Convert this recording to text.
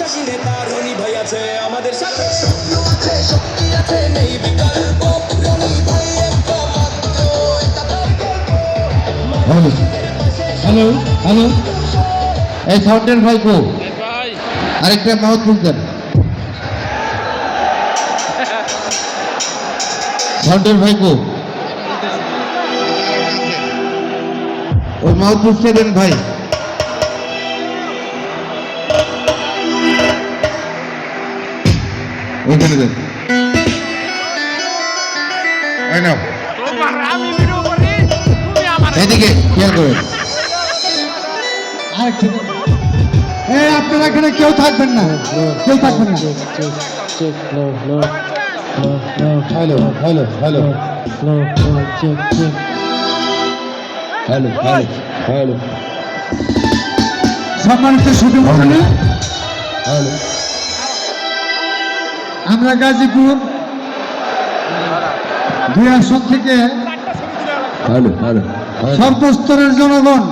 বিশ্বাসী নেতা রনি ভাই আছে আমাদের সাথে। হ্যালো হ্যালো এই ফাউন্টেন ভাই কো? আরেকটা মাহফুজ দেন। ফাউন্টেন ভাই কো? ওই মাহফুজটা দেন ভাই। তুমি আমার এদিকে খেয়াল করেন আপনারা এখানে কেউ থাকবেন না। কেউ থাকবেন না। Hello hello hello hello hello hello সম্মানিত মন্ডলী হ্যালো আমরা গাজীপুর দুই আসন থেকে সর্বস্তরের জনগণ